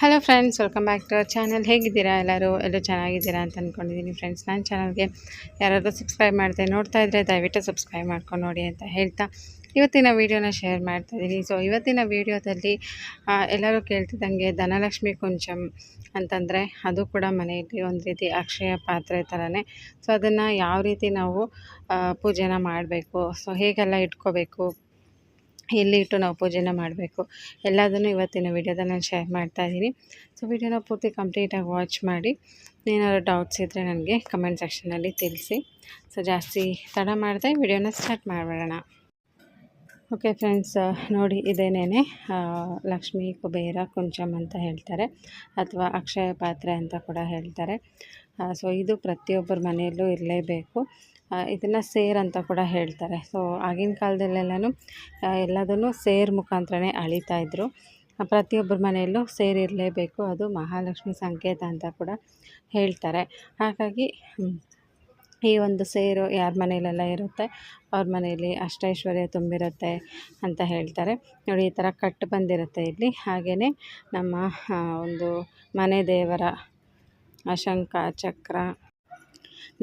Hello friends welcome back to our channel ಹೇಗಿದ್ದೀರಾ ಎಲ್ಲರೂ? ಎಲ್ಲರೂ ಚೆನ್ನಾಗಿದ್ದೀರಾ ಅಂತ ಅಂದ್ಕೊಂಡಿದ್ದೀನಿ ಫ್ರೆಂಡ್ಸ್ ನನ್ನ ಚಾನಲ್ಗೆ ಯಾರಾದರೂ ಸಬ್ಸ್ಕ್ರೈಬ್ ಮಾಡಿದೆ ನೋಡ್ತಾ ಇದ್ದರೆ ದಯವಿಟ್ಟು ಸಬ್ಸ್ಕ್ರೈಬ್ ಮಾಡ್ಕೊಂಡು ನೋಡಿ ಅಂತ ಹೇಳ್ತಾ ಇವತ್ತಿನ ವೀಡಿಯೋನ ಶೇರ್ ಮಾಡ್ತಾ ಇದ್ದೀನಿ ಸೊ ಇವತ್ತಿನ ವೀಡಿಯೋದಲ್ಲಿ ಎಲ್ಲರೂ ಕೇಳ್ತಿದ್ದಂಗೆ ಧನಲಕ್ಷ್ಮಿ ಕೊಂಚಂ ಅಂತಂದರೆ ಅದು ಕೂಡ ಮನೆಯಲ್ಲಿ ಒಂದು ರೀತಿ ಅಕ್ಷಯ ಪಾತ್ರೆ ಥರನೇ ಸೊ ಅದನ್ನು ಯಾವ ರೀತಿ ನಾವು ಪೂಜೆನ ಮಾಡಬೇಕು? ಸೊ ಹೇಗೆಲ್ಲ ಇಟ್ಕೋಬೇಕು? ಎಲ್ಲಿ ಇಟ್ಟು ನಾವು ಪೂಜೆನ ಮಾಡಬೇಕು. ಎಲ್ಲದನ್ನು ಇವತ್ತಿನ ವಿಡಿಯೋದಲ್ಲಿ ನಾನು ಶೇರ್ ಮಾಡ್ತಾ ಇದ್ದೀನಿ ಸೊ ವಿಡಿಯೋನ ಪೂರ್ತಿ ಕಂಪ್ಲೀಟಾಗಿ ವಾಚ್ ಮಾಡಿ. ಏನಾದ್ರು ಡೌಟ್ಸ್ ಇದ್ದರೆ ನನಗೆ ಕಮೆಂಟ್ ಸೆಕ್ಷನಲ್ಲಿ ತಿಳಿಸಿ. ಸೊ ಜಾಸ್ತಿ ತಡ ಮಾಡಿದೆ ವಿಡಿಯೋನ ಸ್ಟಾರ್ಟ್ ಮಾಡಿಬಿಡೋಣ. ಓಕೆ ಫ್ರೆಂಡ್ಸ್ ನೋಡಿ ಇದೇನೇನೆ ಆ, ಲಕ್ಷ್ಮೀ ಕುಬೇರ ಕುಂಚಮ್ ಅಂತ ಹೇಳ್ತಾರೆ. ಅಥವಾ ಅಕ್ಷಯ ಪಾತ್ರೆ ಅಂತ ಕೂಡ ಹೇಳ್ತಾರೆ. ಸೊ ಇದು ಪ್ರತಿಯೊಬ್ಬರ ಮನೆಯಲ್ಲೂ ಇರಲೇಬೇಕು. ಇದನ್ನು ಸೇರ್ ಅಂತ ಕೂಡ ಹೇಳ್ತಾರೆ. ಸೊ ಆಗಿನ ಕಾಲದಲ್ಲೆಲ್ಲನೂ ಎಲ್ಲದನ್ನು ಸೇರ್ ಮುಖಾಂತರನೇ ಅಳಿತಾ ಇದ್ದರು ಆ, ಪ್ರತಿಯೊಬ್ಬರ ಮನೆಯಲ್ಲೂ ಸೇರಿರಲೇಬೇಕು ಅದು ಮಹಾಲಕ್ಷ್ಮಿ ಸಂಕೇತ ಅಂತ ಕೂಡ ಹೇಳ್ತಾರೆ. ಹಾಗಾಗಿ ಈ ಒಂದು ಸೇರು ಯಾರ ಮನೆಯಲ್ಲೆಲ್ಲ ಇರುತ್ತೆ ಅವ್ರ ಮನೆಯಲ್ಲಿ ಅಷ್ಟೈಶ್ವರ್ಯ ತುಂಬಿರುತ್ತೆ ಅಂತ ಹೇಳ್ತಾರೆ. ನೋಡಿ ಈ ಥರ ಕಟ್ಟು ಬಂದಿರುತ್ತೆ ಇಲ್ಲಿ. ಹಾಗೆಯೇ ನಮ್ಮ ಒಂದು ಮನೆ ದೇವರ ಅಶಂಕ ಚಕ್ರ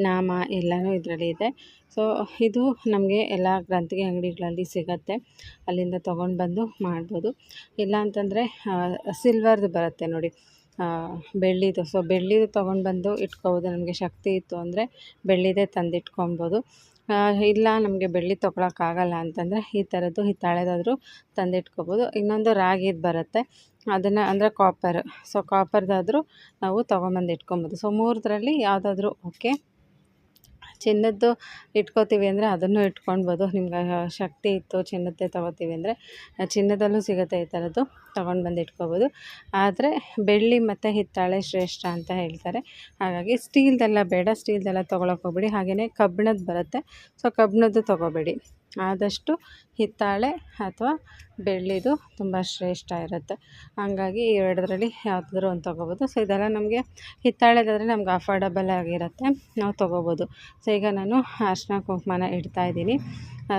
ನಾಮ ಎಲ್ಲನೂ ಇದರಲ್ಲಿ ಇದೆ. ಸೊ ಇದು ನಮಗೆ ಎಲ್ಲ ಗ್ರಂಥಿಗೆ ಅಂಗಡಿಗಳಲ್ಲಿ ಸಿಗತ್ತೆ. ಅಲ್ಲಿಂದ ತೊಗೊಂಡು ಬಂದು ಮಾಡ್ಬೋದು. ಇಲ್ಲ ಅಂತಂದರೆ ಸಿಲ್ವರ್ದು ಬರುತ್ತೆ ನೋಡಿ. ಬೆಳ್ಳಿದು. ಸೊ ಬೆಳ್ಳಿದು ತೊಗೊಂಡು ಬಂದು ಇಟ್ಕೋಬೋದು. ನಮಗೆ ಶಕ್ತಿ ಇತ್ತು ಅಂದರೆ ಬೆಳ್ಳಿದೇ ತಂದು ಇಟ್ಕೊಬೋದು ಇಲ್ಲ ನಮಗೆ ಬೆಳ್ಳಿ ತೊಗೊಳಕ್ಕಾಗಲ್ಲ ಅಂತಂದರೆ ಈ ಥರದ್ದು ಹಿತ್ತಾಳೆದಾದರೂ ತಂದಿಟ್ಕೋಬೋದು. ಇನ್ನೊಂದು ರಾಗಿದು ಬರುತ್ತೆ. ಅದನ್ನು ಅಂದರೆ ಕಾಪರ್ ಸೊ ಕಾಪರ್ದಾದರೂ ನಾವು ತೊಗೊಂಬಂದು ಇಟ್ಕೊಬೋದು. ಸೊ ಮೂರದ್ರಲ್ಲಿ ಯಾವುದಾದ್ರೂ ಓಕೆ ಚಿನ್ನದ್ದು ಇಟ್ಕೋತೀವಿ ಅಂದರೆ ಅದನ್ನು ಇಟ್ಕೊಳ್ಬೋದು. ನಿಮ್ಗೆ ಶಕ್ತಿ ಇತ್ತು ಚಿನ್ನದ್ದೇ ತೊಗೋತೀವಿ ಅಂದರೆ ಚಿನ್ನದಲ್ಲೂ ಸಿಗುತ್ತೆ ಈ ಥರದ್ದು, ತೊಗೊಂಡು ಬಂದು ಇಟ್ಕೋಬೋದು ಆದರೆ ಬೆಳ್ಳಿ ಮತ್ತು ಹಿತ್ತಾಳೆ ಶ್ರೇಷ್ಠ ಅಂತ ಹೇಳ್ತಾರೆ. ಹಾಗಾಗಿ ಸ್ಟೀಲ್ದೆಲ್ಲ ಬೇಡ ಸ್ಟೀಲ್ದೆಲ್ಲ ತೊಗೊಳಕ್ಕೆ ಹೋಗ್ಬೇಡಿ. ಹಾಗೆಯೇ ಕಬ್ಬಿಣದ್ದು ಬರುತ್ತೆ. ಸೊ ಕಬ್ಬಿಣದ್ದು ತೊಗೋಬೇಡಿ. ಆದಷ್ಟು ಹಿತ್ತಾಳೆ ಅಥವಾ ಬೆಳ್ಳಿದು ತುಂಬ ಶ್ರೇಷ್ಠ ಇರುತ್ತೆ. ಹಂಗಾಗಿ ಎರಡರಲ್ಲಿ ಯಾವುದಾದ್ರೂ ಒಂದು ತೊಗೋಬೋದು. ಸೊ ಇದೆಲ್ಲ ನಮಗೆ ಹಿತ್ತಾಳೆದಾದರೆ ನಮ್ಗೆ ಅಫರ್ಡಬಲ್ ಆಗಿರುತ್ತೆ. ನಾವು ತೊಗೋಬೋದು. ಸೊ ಈಗ ನಾನು ಅರ್ಶಿನ ಕುಂಕುಮನ ಇಡ್ತಾ ಇದ್ದೀನಿ.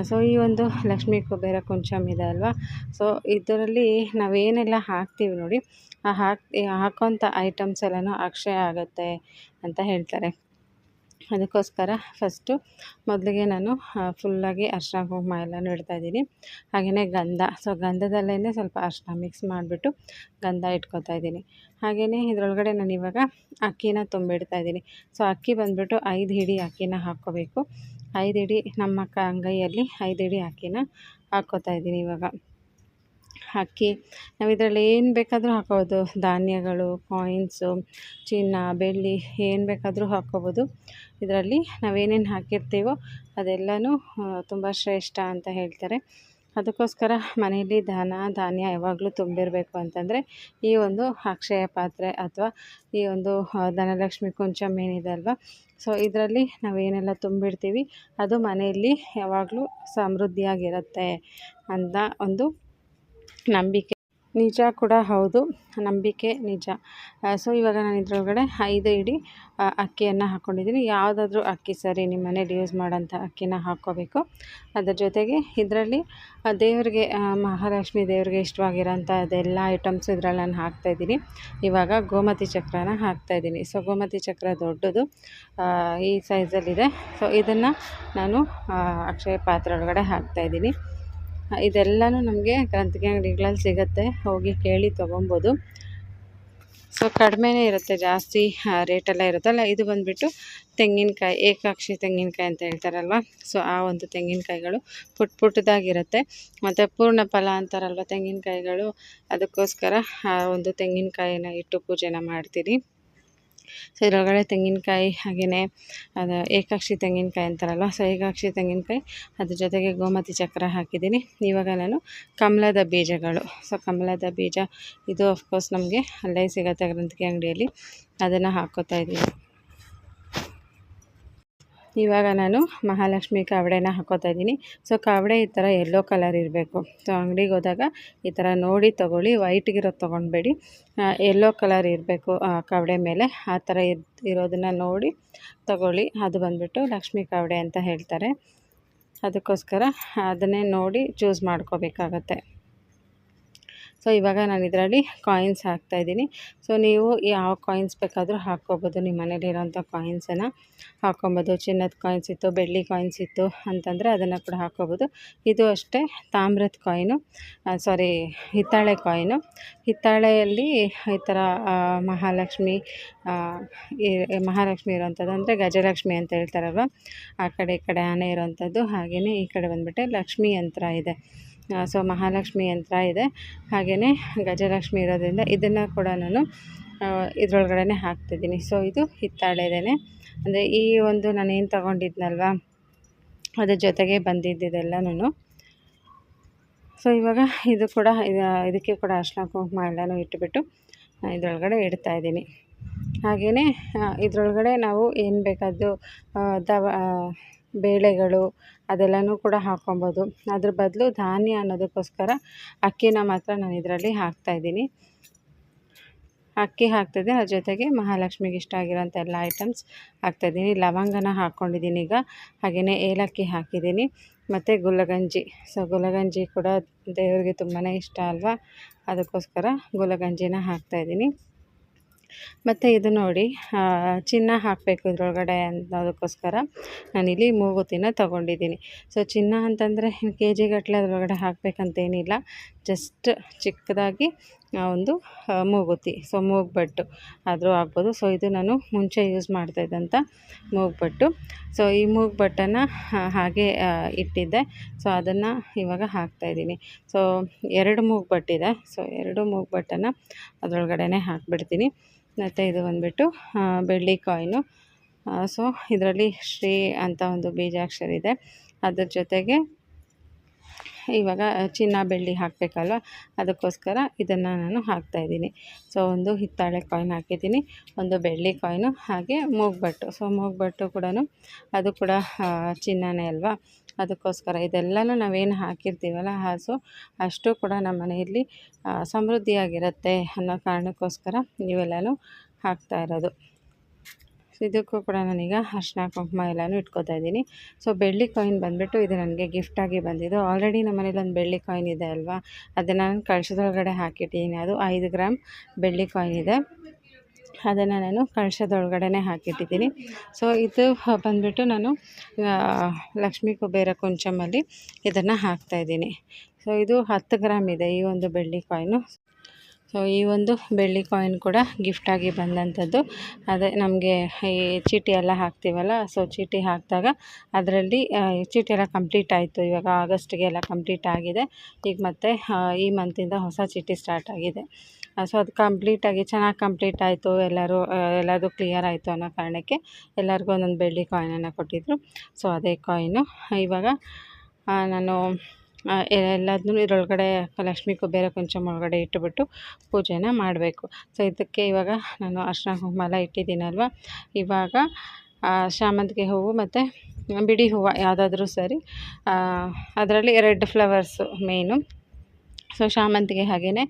ಸೊ ಈ ಒಂದು ಲಕ್ಷ್ಮೀ ಕುಬೇರ ಕುಂಚಮ್ ಇದೆ ಅಲ್ವಾ? ಸೊ ಇದರಲ್ಲಿ ನಾವೇನೆಲ್ಲ ಹಾಕ್ತೀವಿ ನೋಡಿ, ಆ ಹಾಕಿ ಹಾಕೋಂಥ ಐಟಮ್ಸ್ ಎಲ್ಲನೂ ಅಕ್ಷಯ ಆಗುತ್ತೆ ಅಂತ ಹೇಳ್ತಾರೆ. ಅದಕ್ಕೋಸ್ಕರ ಫಸ್ಟು ಮೊದಲಿಗೆ ನಾನು ಫುಲ್ಲಾಗಿ ಅರ್ಶಿನ ಕುಂಕುಮ ಎಲ್ಲನೂ ಇಡ್ತಾಯಿದ್ದೀನಿ ಹಾಗೆಯೇ ಗಂಧ ಸೊ ಗಂಧದಲ್ಲೇ ಸ್ವಲ್ಪ ಅರಿಶಿನ ಮಿಕ್ಸ್ ಮಾಡಿಬಿಟ್ಟು ಗಂಧ ಇಟ್ಕೊತಾ ಇದ್ದೀನಿ. ಹಾಗೆಯೇ ಇದರೊಳಗಡೆ ನಾನು ಇವಾಗ ಅಕ್ಕಿನ ತುಂಬಿಡ್ತಾ ಇದ್ದೀನಿ. ಸೊ ಅಕ್ಕಿ ಬಂದುಬಿಟ್ಟು ಐದು ಹಿಡಿ ಅಕ್ಕಿನ ಹಾಕ್ಕೋಬೇಕು. ಐದು ಹಿಡಿ ನಮ್ಮ ಕ, ಅಂಗೈಯಲ್ಲಿ ಐದು ಹಿಡಿ ಅಕ್ಕಿನ ಹಾಕ್ಕೋತಾ ಇದ್ದೀನಿ ಇವಾಗ. ಅಕ್ಕಿ ನಾವು ಇದರಲ್ಲಿ ಏನು ಬೇಕಾದರೂ ಹಾಕ್ಕೋಬೋದು ಧಾನ್ಯಗಳು ಕಾಯಿನ್ಸು ಚಿನ್ನ, ಬೆಳ್ಳಿ ಏನು ಬೇಕಾದರೂ ಹಾಕ್ಕೋಬೋದು. ಇದರಲ್ಲಿ ನಾವೇನೇನು ಹಾಕಿರ್ತೀವೋ ಅದೆಲ್ಲನೂ ತುಂಬ ಶ್ರೇಷ್ಠ ಅಂತ ಹೇಳ್ತಾರೆ. ಅದಕ್ಕೋಸ್ಕರ ಮನೆಯಲ್ಲಿ ಧನ, ಧಾನ್ಯ ಯಾವಾಗಲೂ ತುಂಬಿರಬೇಕು ಅಂತಂದರೆ ಈ ಒಂದು ಅಕ್ಷಯ ಪಾತ್ರೆ ಅಥವಾ ಈ ಒಂದು ಧನಲಕ್ಷ್ಮಿ ಕುಂಚಮ್ ಏನಿದೆ ಅಲ್ವಾ? ಸೊ ಇದರಲ್ಲಿ ನಾವೇನೆಲ್ಲ ತುಂಬಿಡ್ತೀವಿ ಅದು ಮನೆಯಲ್ಲಿ ಯಾವಾಗಲೂ ಸಮೃದ್ಧಿಯಾಗಿರುತ್ತೆ ಅಂತ ಒಂದು ನಂಬಿಕೆ. ನಿಜ ಕೂಡ ಹೌದು. ನಂಬಿಕೆ ನಿಜ. ಸೊ ಇವಾಗ ನಾನು ಇದರೊಳಗಡೆ ಐದು ಇಡಿ ಅಕ್ಕಿಯನ್ನು ಹಾಕ್ಕೊಂಡಿದ್ದೀನಿ ಯಾವುದಾದ್ರೂ ಅಕ್ಕಿ ಸರಿ ನಿಮ್ಮ ಮನೇಲಿ ಯೂಸ್ ಮಾಡೋಂಥ ಅಕ್ಕಿನ ಹಾಕ್ಕೋಬೇಕು. ಅದರ ಜೊತೆಗೆ ಇದರಲ್ಲಿ ದೇವರಿಗೆ ಮಹಾಲಕ್ಷ್ಮಿ ದೇವರಿಗೆ ಇಷ್ಟವಾಗಿರೋಂಥ ಅದೆಲ್ಲ ಐಟಮ್ಸ್ ಇದರಲ್ಲಿ ನಾನು ಹಾಕ್ತಾಯಿದ್ದೀನಿ ಇವಾಗ ಗೋಮತಿ ಚಕ್ರನ ಹಾಕ್ತಾಯಿದ್ದೀನಿ ಸೊ ಗೋಮತಿ ಚಕ್ರ ದೊಡ್ಡದು ಈ ಸೈಜಲ್ಲಿದೆ ಸೊ ಇದನ್ನು ನಾನು ಅಕ್ಷಯ ಪಾತ್ರೆ ಒಳಗಡೆ ಹಾಕ್ತಾಯಿದ್ದೀನಿ ಇದೆಲ್ಲನೂ ನಮಗೆ ಗ್ರಂಥಿಕೆ ಅಂಗಡಿಗಳಲ್ಲಿ ಸಿಗುತ್ತೆ. ಹೋಗಿ ಕೇಳಿ ತೊಗೊಬೋದು. ಸೊ ಕಡಿಮೆನೇ ಇರುತ್ತೆ ಜಾಸ್ತಿ ರೇಟೆಲ್ಲ ಇರುತ್ತಲ್ಲ ಇದು ಬಂದುಬಿಟ್ಟು ತೆಂಗಿನಕಾಯಿ, ಏಕಾಕ್ಷಿ ತೆಂಗಿನಕಾಯಿ ಅಂತ ಹೇಳ್ತಾರಲ್ವ? ಸೊ ಆ ಒಂದು ತೆಂಗಿನಕಾಯಿಗಳು ಪುಟ್ ಪುಟ್ಟದಾಗಿರುತ್ತೆ ಮತ್ತು ಪೂರ್ಣ ಫಲ ಅಂತಾರಲ್ವ ತೆಂಗಿನಕಾಯಿಗಳು? ಅದಕ್ಕೋಸ್ಕರ ಆ ಒಂದು ತೆಂಗಿನಕಾಯಿನ ಇಟ್ಟು ಪೂಜೆನ ಮಾಡ್ತೀನಿ ಸೊ, ಇದರೊಳಗಡೆ ತೆಂಗಿನಕಾಯಿ ಹಾಗೆಯೇ ಅದು ಏಕಾಕ್ಷಿ ತೆಂಗಿನಕಾಯಿ ಅಂತಾರಲ್ವ? ಸೊ, ಏಕಾಕ್ಷಿ ತೆಂಗಿನಕಾಯಿ, ಅದ್ರ ಜೊತೆಗೆ ಗೋಮತಿ ಚಕ್ರ ಹಾಕಿದ್ದೀನಿ. ಇವಾಗ ನಾನು ಕಮಲದ ಬೀಜಗಳು. ಸೊ, ಕಮಲದ ಬೀಜ, ಇದು ಆಫ್ಕೋರ್ಸ್ ನಮಗೆ ಅಲ್ಲೇ ಸಿಗುತ್ತೆ ಗ್ರಂಥಿಗೆ ಅಂಗಡಿಯಲ್ಲಿ. ಅದನ್ನು ಹಾಕ್ಕೋತಾ ಇದ್ದೀನಿ. ಇವಾಗ ನಾನು ಮಹಾಲಕ್ಷ್ಮಿ ಕಾವಡೆನ ಹಾಕೋತಾ ಇದ್ದೀನಿ. ಸೊ, ಕಾವಡೆ ಈ ಥರ ಯೆಲ್ಲೋ ಕಲರ್ ಇರಬೇಕು. ಸೊ, ಅಂಗಡಿಗೆ ಹೋದಾಗ ಈ ಥರ ನೋಡಿ ತೊಗೊಳ್ಳಿ. ವೈಟ್ಗಿರೋದು ತೊಗೊಳ್ಬೇಡಿ. ಯೆಲ್ಲೋ ಕಲರ್ ಇರಬೇಕು ಕಾವಡೆ ಮೇಲೆ. ಆ ಥರ ಇರೋದನ್ನ ಇರೋದನ್ನು ನೋಡಿ ತೊಗೊಳ್ಳಿ. ಅದು ಬಂದುಬಿಟ್ಟು ಲಕ್ಷ್ಮೀ ಕಾವಡೆ ಅಂತ ಹೇಳ್ತಾರೆ. ಅದಕ್ಕೋಸ್ಕರ ಅದನ್ನೇ ನೋಡಿ ಚೂಸ್ ಮಾಡ್ಕೋಬೇಕಾಗತ್ತೆ. ಸೊ, ಇವಾಗ ನಾನು ಇದರಲ್ಲಿ ಕಾಯಿನ್ಸ್ ಹಾಕ್ತಾಯಿದ್ದೀನಿ ಸೊ, ನೀವು ಯಾವ ಕಾಯಿನ್ಸ್ ಬೇಕಾದರೂ ಹಾಕ್ಕೋಬೋದು. ನಿಮ್ಮ ಮನೇಲಿರೋಂಥ ಕಾಯಿನ್ಸನ್ನು ಹಾಕ್ಕೊಬೋದು. ಚಿನ್ನದ ಕಾಯಿನ್ಸ್ ಇತ್ತು, ಬೆಳ್ಳಿ ಕಾಯಿನ್ಸ್ ಇತ್ತು ಅಂತಂದರೆ ಅದನ್ನು ಕೂಡ ಹಾಕ್ಕೋಬೋದು. ಇದು ಅಷ್ಟೇ ತಾಮ್ರದ ಕಾಯಿನು ಸಾರಿ ಹಿತ್ತಾಳೆ ಕಾಯಿನು ಹಿತ್ತಾಳೆಯಲ್ಲಿ ಈ ಥರ ಮಹಾಲಕ್ಷ್ಮಿ ಮಹಾಲಕ್ಷ್ಮಿ ಇರೋವಂಥದ್ದು ಅಂದರೆ ಗಜಲಕ್ಷ್ಮಿ ಅಂತ ಹೇಳ್ತಾರಲ್ವ? ಆ ಕಡೆ ಈ ಕಡೆ ಆನೆ ಇರೋವಂಥದ್ದು ಹಾಗೆಯೇ ಈ ಕಡೆ ಬಂದುಬಿಟ್ಟೆ ಲಕ್ಷ್ಮಿ ಯಂತ್ರ ಇದೆ. ಸೊ ಮಹಾಲಕ್ಷ್ಮಿ ಯಂತ್ರ ಇದೆ. ಹಾಗೆಯೇ ಗಜಲಕ್ಷ್ಮಿ ಇರೋದರಿಂದ ಇದನ್ನು ಕೂಡ ನಾನು ಇದರೊಳಗಡೆ ಹಾಕ್ತಿದ್ದೀನಿ. ಸೊ ಇದು ಹಿತ್ತಾಳೆದೇನೆ. ಅಂದರೆ ಈ ಒಂದು ನಾನು ಏನು ತೊಗೊಂಡಿದ್ನಲ್ವ, ಅದ್ರ ಜೊತೆಗೆ ಬಂದಿದ್ದೆಲ್ಲನೂ ಸೊ ಇವಾಗ ಇದು ಕೂಡ, ಇದು- ಇದಕ್ಕೆ ಕೂಡ ಅರಿಶಿನ ಕುಂಕುಮ ಎಲ್ಲನೂ ಇಟ್ಬಿಟ್ಟು ಇದರೊಳಗಡೆ ಇಡ್ತಾ ಇದ್ದೀನಿ. ಹಾಗೆಯೇ ಇದರೊಳಗಡೆ ನಾವು ಏನು ಬೇಕಾದ್ದು ದವ ಬೇಳೆಗಳು ಅದೆಲ್ಲನೂ ಕೂಡ ಹಾಕ್ಕೊಬೋದು. ಅದ್ರ ಬದಲು ಧಾನ್ಯ ಅನ್ನೋದಕ್ಕೋಸ್ಕರ ಅಕ್ಕಿನ ಮಾತ್ರ ನಾನು ಇದರಲ್ಲಿ ಹಾಕ್ತಾಯಿದ್ದೀನಿ ಅಕ್ಕಿ ಹಾಕ್ತಿದ್ದೆ, ಅದ್ರ ಜೊತೆಗೆ ಮಹಾಲಕ್ಷ್ಮಿಗೆ ಇಷ್ಟ ಆಗಿರೋಂಥ ಎಲ್ಲ ಐಟಮ್ಸ್ ಹಾಕ್ತಾಯಿದ್ದೀನಿ ಲವಂಗನ ಹಾಕ್ಕೊಂಡಿದ್ದೀನಿ ಈಗ. ಹಾಗೆಯೇ ಏಲಕ್ಕಿ ಹಾಕಿದ್ದೀನಿ. ಮತ್ತು ಗುಲಗಂಜಿ. ಸೊ ಗುಲಗಂಜಿ ಕೂಡ ದೇವರಿಗೆ ತುಂಬಾ ಇಷ್ಟ ಅಲ್ವಾ? ಅದಕ್ಕೋಸ್ಕರ ಗುಲಗಂಜಿನ ಹಾಕ್ತಾಯಿದ್ದೀನಿ ಮತ್ತು ಇದು ನೋಡಿ ಚಿನ್ನ ಹಾಕಬೇಕು ಇದ್ರೊಳಗಡೆ ಅನ್ನೋದಕ್ಕೋಸ್ಕರ ನಾನಿಲ್ಲಿ ಮೂಗುತಿನ ತೊಗೊಂಡಿದ್ದೀನಿ. ಸೊ ಚಿನ್ನ ಅಂತಂದರೆ ಕೆ ಜಿಗಟ್ಟಲೆ ಅದ್ರೊಳಗಡೆ ಹಾಕಬೇಕಂತೇನಿಲ್ಲ. ಜಸ್ಟ್ ಚಿಕ್ಕದಾಗಿ ಒಂದು ಮೂಗುತಿ, ಸೊ, ಮೂಗ್ಬಟ್ಟು ಆದರೂ ಆಗ್ಬೋದು. ಸೊ, ಇದು ನಾನು ಮುಂಚೆ ಯೂಸ್ ಮಾಡ್ತಾಯಿದ್ದಂಥ ಮೂಗ್ಬಟ್ಟು. ಸೊ, ಈ ಮೂಗ್ಬಟ್ಟನ್ನು ಹಾಗೆ ಇಟ್ಟಿದ್ದೆ. ಸೊ, ಅದನ್ನು ಇವಾಗ ಹಾಕ್ತಾಯಿದ್ದೀನಿ ಸೊ, ಎರಡು ಮೂಗ್ಬಟ್ಟಿದೆ. ಸೊ, ಎರಡು ಮೂಗ್ಬಟ್ಟನ್ನು ಅದರೊಳಗಡೆ ಹಾಕ್ಬಿಡ್ತೀನಿ. ಮತ್ತು ಇದು ಬಂದುಬಿಟ್ಟು ಬೆಳ್ಳಿ ಕಾಯಿನು. ಸೊ, ಇದರಲ್ಲಿ ಶ್ರೀ ಅಂತ ಒಂದು ಬೀಜಾಕ್ಷರ ಇದೆ. ಅದ್ರ ಜೊತೆಗೆ ಇವಾಗ ಚಿನ್ನ, ಬೆಳ್ಳಿ ಹಾಕಬೇಕಲ್ವ? ಅದಕ್ಕೋಸ್ಕರ ಇದನ್ನು ನಾನು ಹಾಕ್ತಾಯಿದ್ದೀನಿ ಸೊ, ಒಂದು ಹಿತ್ತಾಳೆ ಕಾಯಿನ್ ಹಾಕಿದ್ದೀನಿ. ಒಂದು ಬೆಳ್ಳಿ ಕಾಯಿನು ಹಾಗೆ ಮೂಗ್ಬಟ್ಟು. ಸೊ, ಮೂಗ್ಬಟ್ಟು ಕೂಡ ಅದು ಕೂಡ ಚಿನ್ನನೇ ಅಲ್ವಾ? ಅದಕ್ಕೋಸ್ಕರ ಇದೆಲ್ಲನೂ ನಾವೇನು ಹಾಕಿರ್ತೀವಲ್ಲ ಹಾಸು ಅಷ್ಟು ಕೂಡ ನಮ್ಮ ಮನೆಯಲ್ಲಿ ಸಮೃದ್ಧಿಯಾಗಿರುತ್ತೆ ಅನ್ನೋ ಕಾರಣಕ್ಕೋಸ್ಕರ ಇವೆಲ್ಲನೂ ಹಾಕ್ತಾ ಇರೋದು. ಸೊ ಇದಕ್ಕೂ ಕೂಡ ನಾನೀಗ ಅರಿಶಿನ ಕುಂಕುಮ ಎಲ್ಲನೂ ಇಟ್ಕೋತಾ ಇದ್ದೀನಿ. ಸೊ ಬೆಳ್ಳಿ ಕಾಯಿನ್ ಬಂದುಬಿಟ್ಟು ಇದು ನನಗೆ ಗಿಫ್ಟಾಗಿ ಬಂದಿದ್ದು. ಆಲ್ರೆಡಿ ನಮ್ಮ ಮನೇಲಿ ಒಂದು ಬೆಳ್ಳಿ ಕಾಯಿನ್ ಇದೆ ಅಲ್ವಾ? ಅದನ್ನು ನಾನು ಕಳಶದೊಳಗಡೆ ಹಾಕಿಟ್ಟಿದ್ದೀನಿ. ಅದು ಐದು ಗ್ರಾಮ್ ಬೆಳ್ಳಿ ಕಾಯಿನ್ ಇದೆ. ಅದನ್ನು ನಾನು ಕಳಶದೊಳಗಡೆ ಹಾಕಿಟ್ಟಿದ್ದೀನಿ. ಸೊ ಇದು ಬಂದುಬಿಟ್ಟು ನಾನು ಲಕ್ಷ್ಮೀ ಕುಬೇರ ಕುಂಚಮಲ್ಲಿ ಇದನ್ನು ಹಾಕ್ತಾಯಿದ್ದೀನಿ ಸೊ ಇದು ಹತ್ತು ಗ್ರಾಮ್ ಇದೆ ಈ ಒಂದು ಬೆಳ್ಳಿ ಕಾಯಿನು ಸೊ ಈ ಒಂದು ಬೆಳ್ಳಿ ಕಾಯಿನ್ ಕೂಡ ಗಿಫ್ಟಾಗಿ ಬಂದಂಥದ್ದು. ಅದೇ ನಮಗೆ ಈ ಚೀಟಿ ಎಲ್ಲ ಹಾಕ್ತೀವಲ್ಲ ಸೊ ಚೀಟಿ ಹಾಕಿದಾಗ ಅದರಲ್ಲಿ ಚೀಟಿ ಎಲ್ಲ ಕಂಪ್ಲೀಟ್ ಆಯಿತು. ಇವಾಗ ಆಗಸ್ಟ್ಗೆ ಎಲ್ಲ ಕಂಪ್ಲೀಟ್ ಆಗಿದೆ. ಈಗ ಮತ್ತೆ ಈ ಮಂತಿಂದ ಹೊಸ ಚೀಟಿ ಸ್ಟಾರ್ಟ್ ಆಗಿದೆ. ಸೊ ಅದು ಕಂಪ್ಲೀಟಾಗಿ ಚೆನ್ನಾಗಿ ಕಂಪ್ಲೀಟ್ ಆಯಿತು. ಎಲ್ಲರೂ ಎಲ್ಲದೂ ಕ್ಲಿಯರ್ ಆಯಿತು ಅನ್ನೋ ಕಾರಣಕ್ಕೆ ಎಲ್ಲರಿಗೂ ಒಂದೊಂದು ಬೆಳ್ಳಿ ಕಾಯಿನನ್ನು ಕೊಟ್ಟಿದ್ದರು ಸೊ ಅದೇ ಕಾಯಿನು ಇವಾಗ ನಾನು ಎಲ್ಲದನ್ನೂ ಇದರೊಳಗಡೆ ಲಕ್ಷ್ಮಿ ಕುಬೇರ ಕುಂಚಮ್ ಒಳಗಡೆ ಇಟ್ಟುಬಿಟ್ಟು ಪೂಜೆನ ಮಾಡಬೇಕು. ಸೊ ಇದಕ್ಕೆ ಇವಾಗ ನಾನು ಅರ್ಶಿನ ಕುಂಕುಮ ಎಲ್ಲ ಇಟ್ಟಿದ್ದೀನಲ್ವ? ಇವಾಗ ಶಾಮಂತಿಗೆ ಹೂವು ಮತ್ತು ಬಿಡಿ ಹೂವು ಯಾವುದಾದ್ರೂ ಸರಿ. ಅದರಲ್ಲಿ ರೆಡ್ ಫ್ಲವರ್ಸು ಮೇಯ್ನು ಸೊ ಶಾಮಂತಿಗೆ ಹಾಗೆಯೇ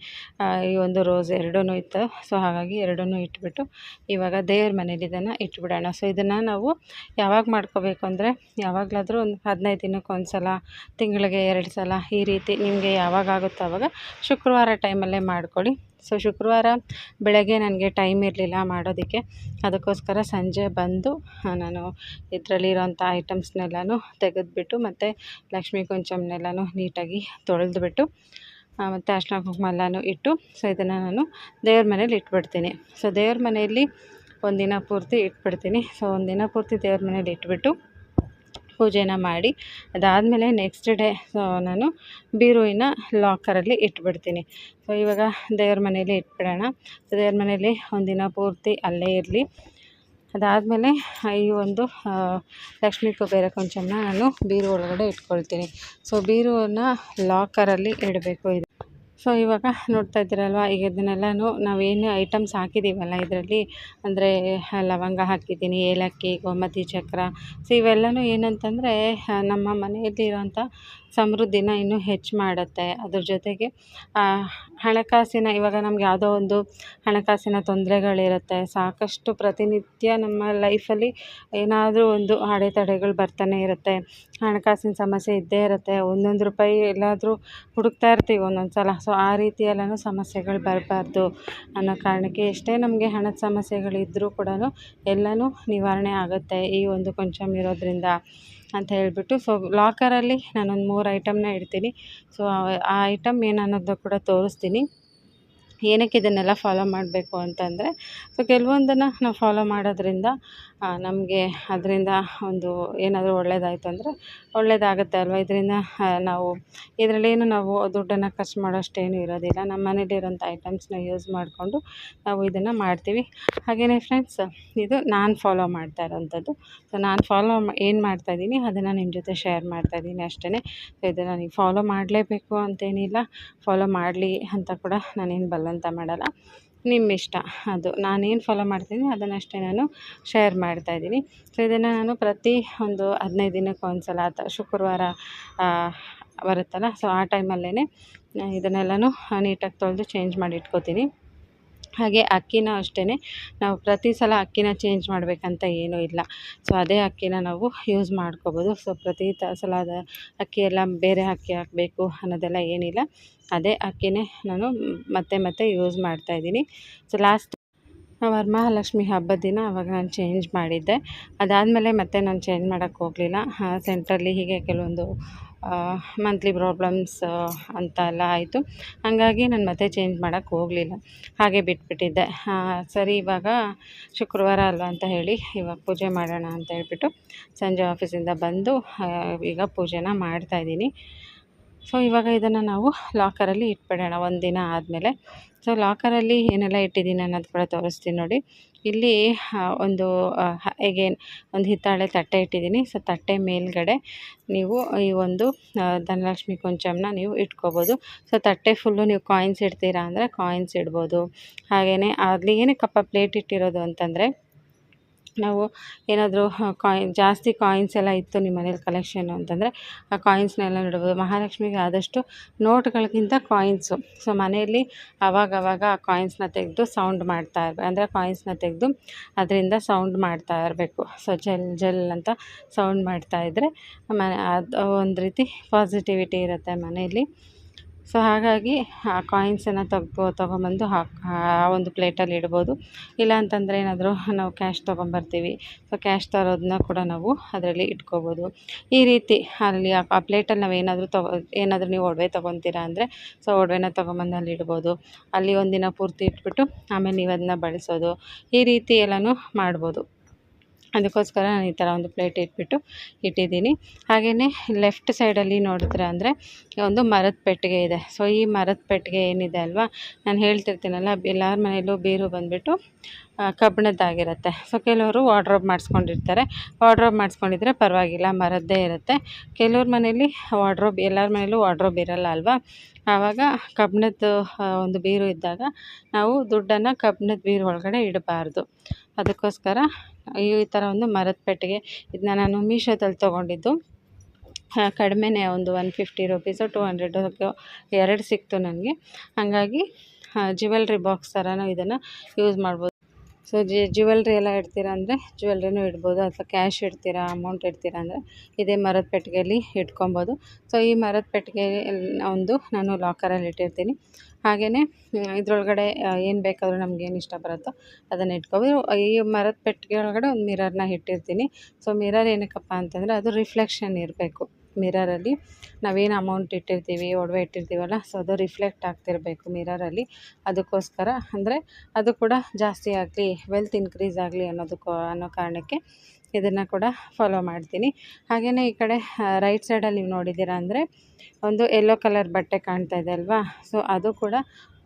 ಈ ಒಂದು ರೋಸ್ ಎರಡೂ ಇತ್ತು. ಸೊ ಹಾಗಾಗಿ ಎರಡೂ ಇಟ್ಬಿಟ್ಟು ಇವಾಗ ದೇವ್ರ ಮನೇಲಿ ಇದನ್ನು ಇಟ್ಬಿಡೋಣ. ಸೊ ಇದನ್ನು ನಾವು ಯಾವಾಗ ಮಾಡ್ಕೋಬೇಕು ಅಂದರೆ, ಯಾವಾಗಲಾದರೂ ಒಂದು ಹದಿನೈದು ದಿನಕ್ಕೆ ಒಂದು ಸಲ ತಿಂಗಳಿಗೆ ಎರಡು ಸಲ ಈ ರೀತಿ ನಿಮಗೆ ಯಾವಾಗ ಆಗುತ್ತೋ ಆವಾಗ ಶುಕ್ರವಾರ ಟೈಮಲ್ಲೇ ಮಾಡ್ಕೊಳ್ಳಿ. ಸೊ ಶುಕ್ರವಾರ ಬೆಳಗ್ಗೆ ನನಗೆ ಟೈಮ್ ಇರಲಿಲ್ಲ ಮಾಡೋದಕ್ಕೆ. ಅದಕ್ಕೋಸ್ಕರ ಸಂಜೆ ಬಂದು ನಾನು ಇದರಲ್ಲಿರೋಂಥ ಐಟಮ್ಸ್ನೆಲ್ಲನೂ ತೆಗೆದುಬಿಟ್ಟು ಮತ್ತು ಲಕ್ಷ್ಮೀ ಕುಂಚಮ್ನೆಲ್ಲನೂ ನೀಟಾಗಿ ತೊಳೆದ್ಬಿಟ್ಟು ಮತ್ತು ಅರ್ಶನ ಕುಂಕುಮ ಇಟ್ಟು ಸೊ ಇದನ್ನು ನಾನು ದೇವ್ರ ಮನೇಲಿ ಇಟ್ಬಿಡ್ತೀನಿ. ಸೊ ದೇವ್ರ ಮನೆಯಲ್ಲಿ ಒಂದಿನ ಪೂರ್ತಿ ಇಟ್ಬಿಡ್ತೀನಿ. ಸೊ ಒಂದಿನ ಪೂರ್ತಿ ದೇವ್ರ ಮನೇಲಿ ಇಟ್ಬಿಟ್ಟು ಪೂಜೆನ ಮಾಡಿ, ಅದಾದಮೇಲೆ ನೆಕ್ಸ್ಟ್ ಡೇ ಸೊ ನಾನು ಬೀರುವಿನ ಲಾಕರಲ್ಲಿ ಇಟ್ಬಿಡ್ತೀನಿ. ಸೊ ಇವಾಗ ದೇವ್ರ ಮನೇಲಿ ಇಟ್ಬಿಡೋಣ. ಸೊ ದೇವ್ರ ಮನೇಲಿ ಒಂದಿನ ಪೂರ್ತಿ ಅಲ್ಲೇ ಇರಲಿ. ಅದಾದಮೇಲೆ ಈ ಒಂದು ಲಕ್ಷ್ಮೀ ಕುಬೇರ ಕುಂಚನ ನಾನು ಬೀರು ಒಳಗಡೆ ಇಟ್ಕೊಳ್ತೀನಿ. ಸೊ ಬೀರುವನ್ನು ಲಾಕರಲ್ಲಿ ಇಡಬೇಕು. ಇದು ಸೊ ಇವಾಗ ನೋಡ್ತಾ ಇದ್ದೀರಲ್ವ, ಈಗ ಇದನ್ನೆಲ್ಲನೂ ನಾವೇನು ಐಟಮ್ಸ್ ಹಾಕಿದ್ದೀವಲ್ಲ ಇದರಲ್ಲಿ? ಅಂದರೆ, ಲವಂಗ ಹಾಕಿದ್ದೀನಿ, ಏಲಕ್ಕಿ, ಗೋಮತಿ ಚಕ್ರ. ಸೊ ಇವೆಲ್ಲನೂ ಏನಂತಂದರೆ, ನಮ್ಮ ಮನೆಯಲ್ಲಿ ಇರೋಂಥ ಸಮೃದ್ಧಿನ ಇನ್ನೂ ಹೆಚ್ಚು ಮಾಡುತ್ತೆ. ಅದ್ರ ಜೊತೆಗೆ ಹಣಕಾಸಿನ, ಇವಾಗ ನಮ್ಗೆ ಯಾವುದೋ ಒಂದು ಹಣಕಾಸಿನ ತೊಂದರೆಗಳಿರುತ್ತೆ. ಸಾಕಷ್ಟು ಪ್ರತಿನಿತ್ಯ ನಮ್ಮ ಲೈಫಲ್ಲಿ ಏನಾದರೂ ಒಂದು ಅಡೆತಡೆಗಳು ಬರ್ತಾನೆ ಇರುತ್ತೆ. ಹಣಕಾಸಿನ ಸಮಸ್ಯೆ ಇದ್ದೇ ಇರುತ್ತೆ. ಒಂದೊಂದು ರೂಪಾಯಿ ಎಲ್ಲಾದರೂ ಹುಡುಕ್ತಾ ಇರ್ತೀವಿ ಒಂದೊಂದು ಸಲ. ಸೊ ಆ ರೀತಿ ಸಮಸ್ಯೆಗಳು ಬರಬಾರ್ದು ಅನ್ನೋ ಕಾರಣಕ್ಕೆ ಎಷ್ಟೇ ನಮಗೆ ಹಣದ ಸಮಸ್ಯೆಗಳಿದ್ದರೂ ಕೂಡ ಎಲ್ಲನೂ ನಿವಾರಣೆ ಆಗುತ್ತೆ ಈ ಒಂದು ಕೊಂಚಮ್ ಇರೋದರಿಂದ ಅಂತ ಹೇಳಿಬಿಟ್ಟು ಸೊ ಲಾಕರಲ್ಲಿ ನಾನೊಂದು ಮೂರು ಐಟಮ್ನ ಇಡ್ತೀನಿ. ಸೊ ಆ ಐಟಮ್ ಏನು ಅನ್ನೋದು ಕೂಡ ತೋರಿಸ್ತೀನಿ. ಏನಕ್ಕೆ ಇದನ್ನೆಲ್ಲ ಫಾಲೋ ಮಾಡಬೇಕು ಅಂತಂದರೆ ಸೊ ಕೆಲವೊಂದನ್ನು ನಾವು ಫಾಲೋ ಮಾಡೋದ್ರಿಂದ ನಮಗೆ ಅದರಿಂದ ಒಂದು ಏನಾದರೂ ಒಳ್ಳೆಯದಾಯ್ತು ಅಂದರೆ ಒಳ್ಳೆಯದಾಗುತ್ತೆ ಅಲ್ವ? ಇದರಿಂದ ನಾವು ಇದರಲ್ಲೇನು ನಾವು ದುಡ್ಡನ್ನು ಖರ್ಚು ಮಾಡೋಷ್ಟೇನು ಇರೋದಿಲ್ಲ. ನಮ್ಮ ಮನೇಲಿರೋಂಥ ಐಟಮ್ಸ್ನ ಯೂಸ್ ಮಾಡಿಕೊಂಡು ನಾವು ಇದನ್ನು ಮಾಡ್ತೀವಿ. ಹಾಗೆಯೇ ಫ್ರೆಂಡ್ಸ್ ಇದು ನಾನು ಫಾಲೋ ಮಾಡ್ತಾ ಇರೋವಂಥದ್ದು ಸೊ ನಾನು ಫಾಲೋ ಏನು ಮಾಡ್ತಾಯಿದ್ದೀನಿ ಅದನ್ನು ನಿಮ್ಮ ಜೊತೆ ಶೇರ್ ಮಾಡ್ತಾ ಇದ್ದೀನಿ ಅಷ್ಟೇ ಸೊ ಇದನ್ನು ನೀವು ಫಾಲೋ ಮಾಡಲೇಬೇಕು ಅಂತೇನಿಲ್ಲ. ಫಾಲೋ ಮಾಡಲಿ ಅಂತ ಕೂಡ ನಾನೇನು ಬಲವಂತ ಮಾಡಲ್ಲ. ನಿಮ್ಮ ಇಷ್ಟ ಅದು ನಾನೇನು ಫಾಲೋ ಮಾಡ್ತೀನಿ ಅದನ್ನಷ್ಟೇ ನಾನು ಶೇರ್ ಮಾಡ್ತಾಯಿದ್ದೀನಿ ಸೊ ಇದನ್ನು ನಾನು ಪ್ರತಿ ಒಂದು ಹದಿನೈದು ದಿನಕ್ಕೆ ಒಂದು ಸಲ ಶುಕ್ರವಾರ ಬರುತ್ತಲ್ಲ. ಸೊ ಆ ಟೈಮಲ್ಲೇ ಇದನ್ನೆಲ್ಲನೂ ನೀಟಾಗಿ ತೊಳೆದು ಚೇಂಜ್ ಮಾಡಿ ಇಟ್ಕೋತೀನಿ. ಹಾಗೆ ಅಕ್ಕಿನ ಅಷ್ಟೇ ನಾವು ಪ್ರತಿ ಸಲ ಅಕ್ಕಿನ ಚೇಂಜ್ ಮಾಡಬೇಕಂತ ಏನೂ ಇಲ್ಲ. ಸೊ ಅದೇ ಅಕ್ಕಿನ ನಾವು ಯೂಸ್ ಮಾಡ್ಕೋಬೋದು. ಸೊ ಪ್ರತಿ ತ ಸಲ ಅದು ಅಕ್ಕಿ ಬೇರೆ ಅಕ್ಕಿ ಹಾಕಬೇಕು ಅನ್ನೋದೆಲ್ಲ ಏನಿಲ್ಲ. ಅದೇ ಅಕ್ಕಿನೇ ನಾನು ಮತ್ತೆ ಮತ್ತೆ ಯೂಸ್ ಮಾಡ್ತಾಯಿದ್ದೀನಿ ಸೊ ಲಾಸ್ಟ್ ವರಮಹಾಲಕ್ಷ್ಮಿ ಹಬ್ಬದ ದಿನ ಅವಾಗ ನಾನು ಚೇಂಜ್ ಮಾಡಿದ್ದೆ. ಅದಾದಮೇಲೆ ಮತ್ತೆ ನಾನು ಚೇಂಜ್ ಮಾಡೋಕ್ಕೆ ಹೋಗಲಿಲ್ಲ. ಸೆಂಟ್ರಲ್ಲಿ ಹೀಗೆ ಕೆಲವೊಂದು ಮಂತ್ಲಿ ಪ್ರಾಬ್ಲಮ್ಸ್ ಅಂತ ಎಲ್ಲ ಆಯಿತು. ಹಾಗಾಗಿ ನಾನು ಮತ್ತೆ ಚೇಂಜ್ ಮಾಡೋಕ್ಕೆ ಹೋಗಲಿಲ್ಲ. ಹಾಗೆ ಬಿಟ್ಬಿಟ್ಟಿದ್ದೆ. ಸರಿ ಇವಾಗ ಶುಕ್ರವಾರ ಅಲ್ವಾ ಅಂತ ಹೇಳಿ ಇವಾಗ ಪೂಜೆ ಮಾಡೋಣ ಅಂತ ಹೇಳ್ಬಿಟ್ಟು ಸಂಜೆ ಆಫೀಸಿಂದ ಬಂದು ಈಗ ಪೂಜೆನ ಮಾಡ್ತಾಯಿದ್ದೀನಿ ಸೊ ಇವಾಗ ಇದನ್ನು ನಾವು ಲಾಕರಲ್ಲಿ ಇಟ್ಬಿಡೋಣ. ಒಂದು ದಿನ ಆದಮೇಲೆ ಸೊ ಲಾಕರಲ್ಲಿ ಏನೆಲ್ಲ ಇಟ್ಟಿದ್ದೀನಿ ಅನ್ನೋದು ಕೂಡ ತೋರಿಸ್ತೀನಿ ನೋಡಿ. ಇಲ್ಲಿ ಒಂದು ಎಗೇನ್ ಒಂದು ಹಿತ್ತಾಳೆ ತಟ್ಟೆ ಇಟ್ಟಿದ್ದೀನಿ. ಸೊ ತಟ್ಟೆ ಮೇಲ್ಗಡೆ ನೀವು ಈ ಒಂದು ಧನಲಕ್ಷ್ಮಿ ಕೊಂಚಮನ್ನ ನೀವು ಇಟ್ಕೋಬೋದು. ಸೊ ತಟ್ಟೆ ಫುಲ್ಲು ನೀವು ಕಾಯಿನ್ಸ್ ಇಡ್ತೀರಾ ಅಂದರೆ ಕಾಯಿನ್ಸ್ ಇಡ್ಬೋದು. ಹಾಗೆಯೇ ಅಲ್ಲಿ ಏನಕ್ಕಪ್ಪ ಪ್ಲೇಟ್ ಇಟ್ಟಿರೋದು ಅಂತಂದರೆ ನಾವು ಏನಾದರೂ ಕಾಯಿನ್ ಜಾಸ್ತಿ ಕಾಯಿನ್ಸ್ ಎಲ್ಲ ಇತ್ತು ನಿಮ್ಮ ಮನೇಲಿ ಕಲೆಕ್ಷನ್ನು ಅಂತಂದರೆ, ಆ ಕಾಯಿನ್ಸ್ನೆಲ್ಲ ನೋಡ್ಬೋದು. ಮಹಾಲಕ್ಷ್ಮಿಗೆ ಆದಷ್ಟು ನೋಟ್ಗಳಿಗಿಂತ ಕಾಯಿನ್ಸು. ಸೊ ಮನೆಯಲ್ಲಿ ಆವಾಗವಾಗ ಆ ಕಾಯಿನ್ಸ್ನ ತೆಗೆದು ಸೌಂಡ್ ಮಾಡ್ತಾ ಇರಬೇಕು ಅಂದರೆ ಕಾಯಿನ್ಸ್ನ ತೆಗೆದು ಅದರಿಂದ ಸೌಂಡ್ ಮಾಡ್ತಾ ಇರಬೇಕು. ಸೊ ಜಲ್ ಜಲ್ ಅಂತ ಸೌಂಡ್ ಮಾಡ್ತಾಯಿದ್ರೆ ಮನೆ, ಅದು ಒಂದು ರೀತಿ ಪಾಸಿಟಿವಿಟಿ ಇರುತ್ತೆ ಮನೆಯಲ್ಲಿ. ಸೊ ಹಾಗಾಗಿ ಆ ಕಾಯಿನ್ಸನ್ನು ತೆಗ್ದು ತೊಗೊಂಬಂದು ಹಾಕಿ, ಆ ಒಂದು ಪ್ಲೇಟಲ್ಲಿ ಇಡ್ಬೋದು. ಇಲ್ಲ ಅಂತಂದರೆ ಏನಾದರೂ ನಾವು ಕ್ಯಾಶ್ ತೊಗೊಂಬರ್ತೀವಿ. ಸೊ ಕ್ಯಾಶ್ ತರೋದನ್ನ ಕೂಡ ನಾವು ಅದರಲ್ಲಿ ಇಟ್ಕೋಬೋದು. ಈ ರೀತಿ ಅಲ್ಲಿ ಆ ಪ್ಲೇಟಲ್ಲಿ ನಾವು ಏನಾದರೂ ತಗೋ ಏನಾದರೂ ನೀವು ಒಡವೆ ತೊಗೊತೀರಾ ಅಂದರೆ, ಸೊ ಒಡವೆನ ತೊಗೊಂಬಂದು ಅಲ್ಲಿ ಇಡ್ಬೋದು. ಅಲ್ಲಿ ಒಂದಿನ ಪೂರ್ತಿ ಇಟ್ಬಿಟ್ಟು ಆಮೇಲೆ ನೀವು ಅದನ್ನ ಬಳಸೋದು. ಈ ರೀತಿ ಎಲ್ಲನೂ ಮಾಡ್ಬೋದು. ಅದಕ್ಕೋಸ್ಕರ ನಾನು ಈ ಥರ ಒಂದು ಪ್ಲೇಟ್ ಇಟ್ಬಿಟ್ಟು ಇಟ್ಟಿದ್ದೀನಿ. ಹಾಗೆಯೇ ಲೆಫ್ಟ್ ಸೈಡಲ್ಲಿ ನೋಡಿದ್ರೆ ಅಂದರೆ ಒಂದು ಮರದ ಪೆಟ್ಟಿಗೆ ಇದೆ. ಸೊ ಈ ಮರದ ಪೆಟ್ಟಿಗೆ ಏನಿದೆ ಅಲ್ವಾ? ನಾನು ಹೇಳ್ತಿರ್ತೀನಲ್ಲ, ಎಲ್ಲರ ಮನೆಯಲ್ಲೂ ಬೀರು ಬಂದುಬಿಟ್ಟು ಕಬ್ಬಿಣದ್ದಾಗಿರುತ್ತೆ. ಸೊ ಕೆಲವರು ವಾರ್ಡ್ರೋಬ್ ಮಾಡಿಸ್ಕೊಂಡಿರ್ತಾರೆ. ವಾರ್ಡ್ರೋಬ್ ಮಾಡಿಸ್ಕೊಂಡಿದ್ರೆ ಪರವಾಗಿಲ್ಲ, ಮರದ್ದೇ ಇರುತ್ತೆ. ಕೆಲವ್ರ ಮನೇಲಿ ವಾರ್ಡ್ರೋಬ್ ಎಲ್ಲರ ಮನೇಲೂ ವಾರ್ಡ್ರೋಬ್ ಇರೋಲ್ಲ ಅಲ್ವಾ? ಆವಾಗ ಕಬ್ಬಿಣದ್ದು ಒಂದು ಬೀರು ಇದ್ದಾಗ ನಾವು ದುಡ್ಡನ್ನು ಕಬ್ಬಿಣದ ಬೀರು ಒಳಗಡೆ ಇಡಬಾರ್ದು. ಅದಕ್ಕೋಸ್ಕರ ಈ ಥರ ಒಂದು ಮರದ ಪೆಟ್ಟಿಗೆ ಇದನ್ನ ನಾನು ಮೀಶೋದಲ್ಲಿ ತೊಗೊಂಡಿದ್ದು. ಕಡಿಮೆನೇ ಒಂದು one fifty rupees two hundred ಎರಡು ಸಿಕ್ತು ನನಗೆ. ಹಾಗಾಗಿ ಜ್ಯುವೆಲ್ರಿ ಬಾಕ್ಸ್ ಥರನೂ ಇದನ್ನು ಯೂಸ್ ಮಾಡ್ಬೋದು. ಸೊ ಜ್ಯುವೆಲ್ರಿ ಎಲ್ಲ ಇಡ್ತೀರಾ ಅಂದರೆ ಜ್ಯುವೆಲ್ರಿನೂ ಇಡ್ಬೋದು. ಅಥವಾ ಕ್ಯಾಶ್ ಇಡ್ತೀರಾ ಅಮೌಂಟ್ ಇಡ್ತೀರಾ ಅಂದರೆ ಇದೇ ಮರದ ಪೆಟ್ಟಿಗೆಯಲ್ಲಿ ಇಟ್ಕೊಬೋದು. ಸೊ ಈ ಮರದ ಪೆಟ್ಟಿಗೆ ಒಂದು ನಾನು ಲಾಕರಲ್ಲಿ ಇಟ್ಟಿರ್ತೀನಿ. ಹಾಗೆಯೇ ಇದರೊಳಗಡೆ ಏನು ಬೇಕಾದರೂ ನಮ್ಗೇನು ಇಷ್ಟ ಬರುತ್ತೋ ಅದನ್ನು ಇಟ್ಕೊಬೋದು. ಈ ಮರದ ಪೆಟ್ಟಿಗೆ ಒಳಗಡೆ ಒಂದು ಮಿರರ್ನ ಇಟ್ಟಿರ್ತೀನಿ. ಸೊ ಮಿರರ್ ಏನಕ್ಕಪ್ಪ ಅಂತಂದರೆ ಅದು ರಿಫ್ಲೆಕ್ಷನ್ ಇರಬೇಕು. ಮಿರರಲ್ಲಿ ನಾವೇನು ಅಮೌಂಟ್ ಇಟ್ಟಿರ್ತೀವಿ, ಒಡವೆ ಇಟ್ಟಿರ್ತೀವಲ್ಲ ಸೊ ಅದು ರಿಫ್ಲೆಕ್ಟ್ ಆಗ್ತಿರಬೇಕು ಮಿರರಲ್ಲಿ. ಅದಕ್ಕೋಸ್ಕರ ಅಂದರೆ ಅದು ಕೂಡ ಜಾಸ್ತಿ ಆಗಲಿ ವೆಲ್ತ್ ಇನ್ಕ್ರೀಸ್ ಆಗಲಿ ಅನ್ನೋದಕ್ಕೆ, ಅನ್ನೋ ಕಾರಣಕ್ಕೆ ಇದನ್ನು ಕೂಡ ಫಾಲೋ ಮಾಡ್ತೀನಿ. ಹಾಗೆಯೇ ಈ ಕಡೆ ರೈಟ್ ಸೈಡಲ್ಲಿ ನೀವು ನೋಡಿದ್ದೀರಾ ಅಂದರೆ ಒಂದು ಯೆಲ್ಲೋ ಕಲರ್ ಬಟ್ಟೆ ಕಾಣ್ತಾ ಇದೆ ಅಲ್ವಾ? ಸೊ ಅದು ಕೂಡ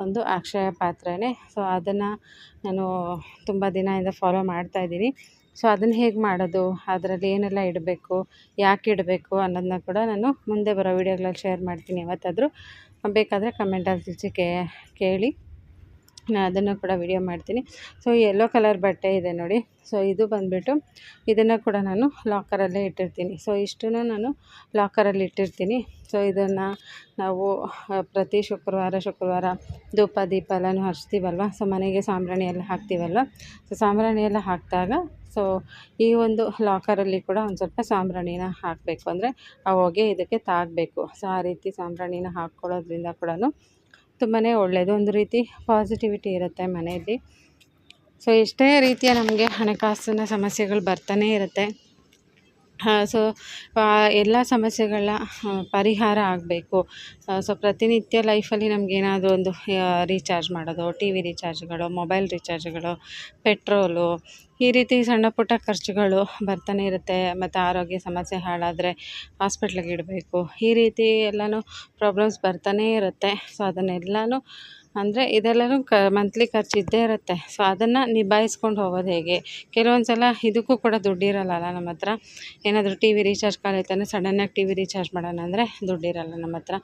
ಒಂದು ಅಕ್ಷಯ ಪಾತ್ರೆನೇ. ಸೊ ಅದನ್ನು ನಾನು ತುಂಬ ದಿನದಿಂದ ಫಾಲೋ ಮಾಡ್ತಾಯಿದ್ದೀನಿ ಸೊ ಅದನ್ನು ಹೇಗೆ ಮಾಡೋದು? ಅದರಲ್ಲಿ ಏನೆಲ್ಲ ಇಡಬೇಕು? ಯಾಕೆ ಇಡಬೇಕು ಅನ್ನೋದನ್ನ ಕೂಡ ನಾನು ಮುಂದೆ ಬರೋ ವೀಡಿಯೋಗಳಲ್ಲಿ ಶೇರ್ ಮಾಡ್ತೀನಿ ಯಾವತ್ತಾದರೂ. ಬೇಕಾದರೆ ಕಮೆಂಟಲ್ಲಿ ತಿಳಿಸಿ ಕೇಳಿ. ನಾನು ಅದನ್ನು ಕೂಡ ವಿಡಿಯೋ ಮಾಡ್ತೀನಿ. ಸೊ ಯೆಲ್ಲೋ ಕಲರ್ ಬಟ್ಟೆ ಇದೆ ನೋಡಿ. ಸೊ ಇದು ಬಂದುಬಿಟ್ಟು ಇದನ್ನು ಕೂಡ ನಾನು ಲಾಕರಲ್ಲೇ ಇಟ್ಟಿರ್ತೀನಿ. ಸೊ ಇಷ್ಟು ನಾನು ಲಾಕರಲ್ಲಿ ಇಟ್ಟಿರ್ತೀನಿ. ಸೊ ಇದನ್ನು ನಾವು ಪ್ರತಿ ಶುಕ್ರವಾರ ಶುಕ್ರವಾರ ಧೂಪ, ದೀಪ ಎಲ್ಲನೂ ಹಚ್ತೀವಲ್ವ ಸೊ ಮನೆಗೆ ಸಾಂಬ್ರಾಣಿ ಎಲ್ಲ ಹಾಕ್ತೀವಲ್ವ? ಸೊ ಸಾಂಬ್ರಾಣಿ ಎಲ್ಲ ಹಾಕಿದಾಗ ಸೊ ಈ ಒಂದು ಲಾಕರಲ್ಲಿ ಕೂಡ ಒಂದು ಸ್ವಲ್ಪ ಸಾಂಬ್ರಾಣಿನ ಹಾಕಬೇಕು. ಅಂದರೆ ಆ ಹೊಗೆ ಇದಕ್ಕೆ ತಾಗಬೇಕು. ಸೊ ಆ ರೀತಿ ಸಾಂಬ್ರಾಣಿನ ಹಾಕ್ಕೊಳ್ಳೋದ್ರಿಂದ ಕೂಡ ತುಂಬಾ ಒಳ್ಳೆಯದು ಒಂದು ರೀತಿ ಪಾಸಿಟಿವಿಟಿ ಇರುತ್ತೆ ಮನೆಯಲ್ಲಿ. ಸೊ ಎಷ್ಟೇ ರೀತಿಯ ನಮಗೆ ಹಣಕಾಸಿನ ಸಮಸ್ಯೆಗಳು ಬರ್ತಾನೆ ಇರುತ್ತೆ. ಸೊ ಎಲ್ಲ ಸಮಸ್ಯೆಗಳ ಪರಿಹಾರ ಆಗಬೇಕು. ಸೊ ಪ್ರತಿನಿತ್ಯ ಲೈಫಲ್ಲಿ ನಮಗೇನಾದರೂ ಒಂದು ರೀಚಾರ್ಜ್ ಮಾಡೋದು ಟಿ ವಿ ರೀಚಾರ್ಜ್ಗಳು ಮೊಬೈಲ್ ರೀಚಾರ್ಜ್ಗಳು ಪೆಟ್ರೋಲು ಈ ರೀತಿ ಸಣ್ಣ ಪುಟ್ಟ ಖರ್ಚುಗಳು ಬರ್ತಾನೆ ಇರುತ್ತೆ ಮತ್ತು ಆರೋಗ್ಯ ಸಮಸ್ಯೆ ಹಾಳಾದರೆ ಹಾಸ್ಪಿಟ್ಲಿಗೆ ಇಡಬೇಕು. ಈ ರೀತಿ ಎಲ್ಲನೂ ಪ್ರಾಬ್ಲಮ್ಸ್ ಬರ್ತಾನೇ ಇರುತ್ತೆ. ಸೊ ಅದನ್ನೆಲ್ಲನೂ ಅಂದರೆ ಇದೆಲ್ಲನೂ ಕ ಮಂತ್ಲಿ ಖರ್ಚು ಇದ್ದೇ ಇರುತ್ತೆ. ಸೊ ಅದನ್ನು ನಿಭಾಯಿಸ್ಕೊಂಡು ಹೋಗೋದು ಹೇಗೆ? ಕೆಲವೊಂದು ಸಲ ಇದಕ್ಕೂ ಕೂಡ ದುಡ್ಡಿರಲ್ಲ ನಮ್ಮ ಹತ್ರ. ಏನಾದರೂ ಟಿ ವಿ ರೀಚಾರ್ಜ್ ಖಾಲಿಯಾಯ್ತಂದ್ರೆ ಸಡನ್ನಾಗಿ ಟಿ ವಿ ರೀಚಾರ್ಜ್ ಮಾಡೋಣ ಅಂದರೆ ದುಡ್ಡಿರಲ್ಲ ನಮ್ಮ ಹತ್ರ.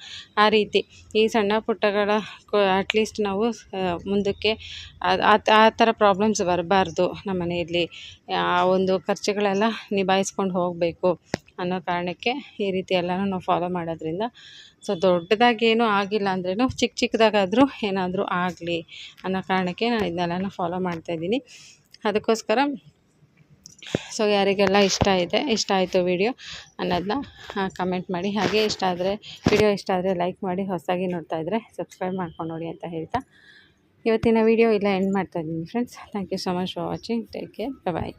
ಆ ರೀತಿ ಈ ಸಣ್ಣ ಪುಟ್ಟಗಳ ಅಟ್ಲೀಸ್ಟ್ ನಾವು ಮುಂದಕ್ಕೆ ಆ ಆ ಥರ ಪ್ರಾಬ್ಲಮ್ಸ್ ಬರಬಾರ್ದು ನಮ್ಮ ಮನೆಯಲ್ಲಿ. ಆ ಒಂದು ಖರ್ಚುಗಳೆಲ್ಲ ನಿಭಾಯಿಸ್ಕೊಂಡು ಹೋಗಬೇಕು. ಅನ್ನೋ ಕಾರಣಕ್ಕೆ ಈ ರೀತಿ ಎಲ್ಲನೂ ನಾವು ಫಾಲೋ ಮಾಡೋದ್ರಿಂದ. ಸೊ ದೊಡ್ಡದಾಗಿ ಏನೂ ಆಗಿಲ್ಲ ಅಂದ್ರೂ ಚಿಕ್ಕ ಚಿಕ್ಕದಾಗಾದರೂ ಏನಾದರೂ ಆಗಲಿ ಅನ್ನೋ ಕಾರಣಕ್ಕೆ ನಾನು ಇದನ್ನೆಲ್ಲನೂ ಫಾಲೋ ಮಾಡ್ತಾಯಿದ್ದೀನಿ ಅದಕ್ಕೋಸ್ಕರ ಸೊ, ಯಾರಿಗೆಲ್ಲ ಇಷ್ಟ ಇದೆ, ಇಷ್ಟ ಆಯಿತು ವಿಡಿಯೋ ಅನ್ನೋದನ್ನ ಕಮೆಂಟ್ ಮಾಡಿ. ಹಾಗೆ ಇಷ್ಟ ಆದರೆ ವಿಡಿಯೋ ಇಷ್ಟ ಆದರೆ ಲೈಕ್ ಮಾಡಿ, ಹೊಸದಾಗಿ ನೋಡ್ತಾ ಇದ್ದರೆ ಸಬ್ಸ್ಕ್ರೈಬ್ ಮಾಡ್ಕೊಂಡು ನೋಡಿ ಅಂತ ಹೇಳ್ತಾ ಇವತ್ತಿನ ವಿಡಿಯೋ ಇಲ್ಲ ಎಂಡ್ ಮಾಡ್ತಾ ಇದ್ದೀನಿ friends thank you so much for watching take care bye